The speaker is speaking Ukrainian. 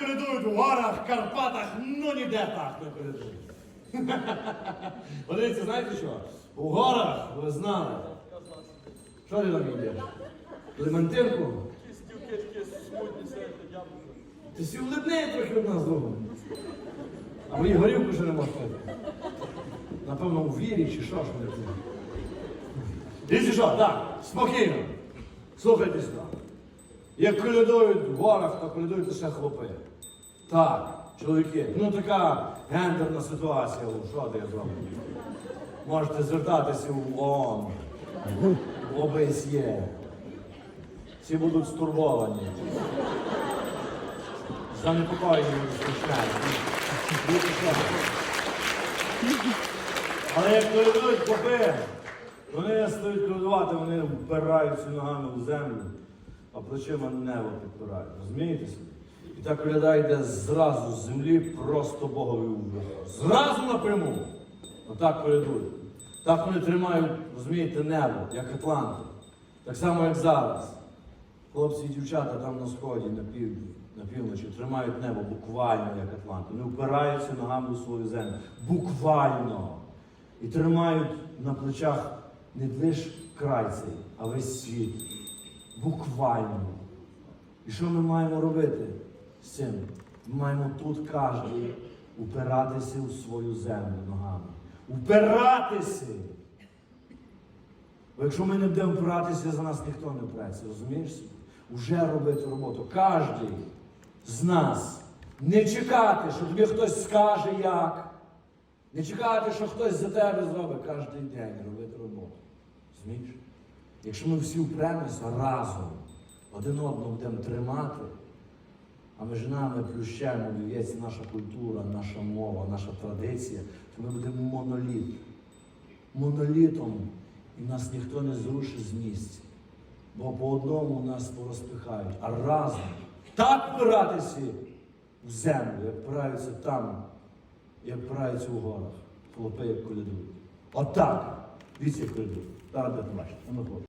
так в горах, Карпатах, ну ніде так не колядують. Подивіться, знаєте що? У горах, ви знали. Що ти там сидять, яблуко. Ти сі улибне трохи від нас другом. А мені горілку вже не можна. Напевно, у вірі чи що ж пити. Дивіться що, так, спокійно. Слухайте сюди. Як колядують в горах, то колядують лише хлопи. Так, чоловіки. Ну така гендерна ситуація, ну, що ти я зроблю? Можете звертатися в ООН, в ОБСЄ. Всі будуть стурбовані. Занепокоєння розпочинають. Але як колядують попи, вони стають колядувати, вони впираються ногами в землю, а плечима небо підпирають. Розумієте? І та коляда йде зразу з землі просто Богові в. Зразу напряму. Отак колядують. Так вони тримають, розумієте, небо, як Атланти. Так само, як зараз. Хлопці і дівчата там на сході, на півдні, на півночі тримають небо буквально як Атланти. Вони впираються ногами у свою землю. Буквально. І тримають на плечах не лише край цей, а весь світ. Буквально. І що ми маємо робити з цим? Ми маємо тут кожен упиратися у свою землю ногами. Упиратися! Бо якщо ми не будемо впиратися, за нас ніхто не впреться, розумієш? Уже робити роботу. Кожен з нас. Не чекати, що тобі хтось скаже як. Не чекати, що хтось за тебе зробить кожен день робити роботу. Розумієш? Якщо ми всі впремося разом, один одного будемо тримати, а між нами плющаємо в'ється наша культура, наша мова, наша традиція, то ми будемо моноліт. Монолітом, і нас ніхто не зрушить з місця. Бо по одному нас порозпихають, а разом так впиратися в землю, як впираються там, як впираються в горах, хлопи як колядують. Отак. Як колядують. Зараз. Ну, хлопці.